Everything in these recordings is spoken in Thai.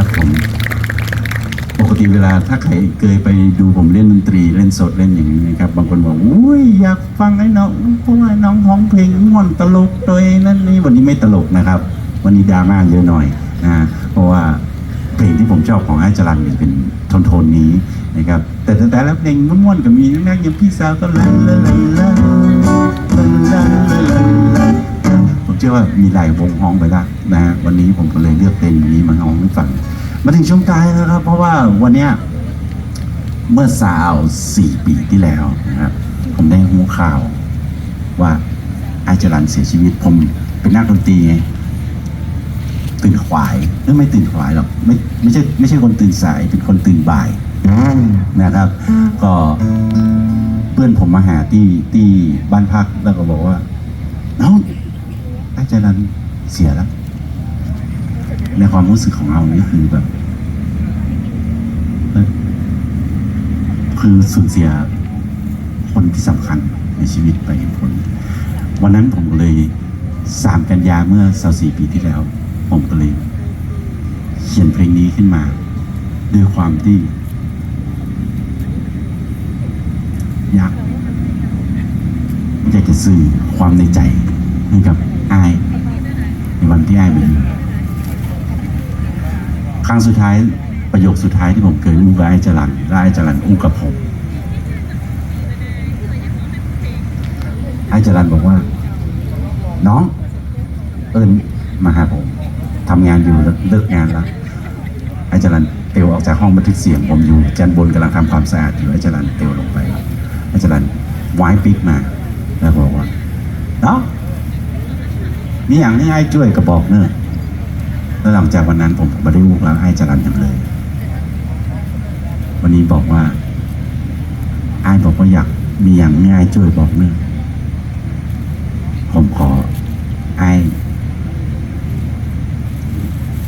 ับผมปกติเวลาถ้าใครเคยไปดูผมเล่นดนตรีเล่นสดเล่นอย่างนี้นะครับบางคนบอกอุ้ยอยากฟังไอ้น้องเพราะว่าน้องของเพลงม่วนตลกตัวเองนั่นนี่วันนี้ไม่ตลกนะครับ วันนี้ดราม่าเยอะหน่อยนะเพราะว่าเพลงที่ผมชอบของอาจารันเนี่ยเป็นโทนทนนี้นะครับแต่แต่แล้วเพลงม่วนๆก็มีนักยังพี่สาวก็ลาลาลา่ว่ามีหลายวงฮ้องไปแล้วนะฮะวันนี้ผมก็เลยเลือกเพลงนี้มาฮ้องให้ฟังมาถึงช่วงท้ายแล้วครับ เพราะว่าวันเนี้ยเมื่อสาวสี่ปีที่แล้วนะครับผมได้หูข่าว ว่าไอาจรันเสียชีวิตผมเป็นนักดนตรีไงตื่นขวายเอ้ยไม่ตื่นขวายหรอกไม่ไม่ใช่ไม่ใช่คนตื่นสายเป็นคนตื่นบ่ายนะครับ ก็เพื่อนผมมาหาที่ที่บ้านพักแล้วก็บอกว่า ไอาจรันเสียแล้ว ในความรู้สึกของเรานี่คือแบบ คือสูญเสียคนที่สำคัญในชีวิตไปคนวันนั้นผมเลยสามกันยาเมื่อสาสี่ปีที่แล้ว ผมก็เลยเขียนเพลงนี้ขึ้นมา ด้วยความที่อยากอยากจะสื่อความในใจให้กับอาย ในวันที่อายไปอยู่ ค รั้งสุดท้ายประโยคสุดท้ายที่ผมเคยอู้กับไอ้จรันและไอ้จรันอู้กับผมไอ้จรันบอกว่า น้อง เอิญมาหาผมทำงานอยู่แล้วเลิกงานแล้วไอ้จรันเตวออกจากห้องบันทึกเสียงผมอยู่จันบนกำลังทำความสะอาดอยู่ไอ้จรันเตวลงไปไอ้จรันไว้ปิกมา แล้วบอกว่าน้องมีอย่างนี้ไอ้ช่วยกระบอกเนอะ แล้วหลังจากวันนั้นผมผมไม่ได้วูกแล้วให้จรันยังเลย วันนี้บอกว่าไอ้ายบอกว่าอยากมีอย่างง่ายช่วยบอกเนื่อผมขอไอ้าย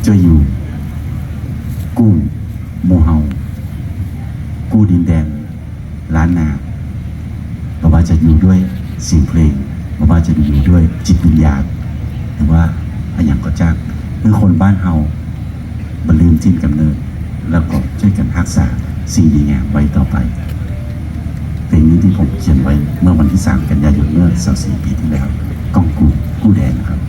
ช่วยอยู่ กู้โมเฮากู้ดินแดนล้านนาบอกว่าจะอยู่ด้วยเสียงเพลงบอกว่าจะอยู่ด้วยจิตวิญญาณหรือว่าอะไรอย่างก็จ้าง คือคนบ้านเฮาบรรลืมจิ้นกำเนิด แล้วก็ช่วยกันรักษาสิ่งดีงามไว้ต่อไปเพลงนี้ที่ผมเขียนไว้เมื่อวันที่ 3 กันยายนเมื่อ24ปีที่แล้วกองกูกู้แดนครับ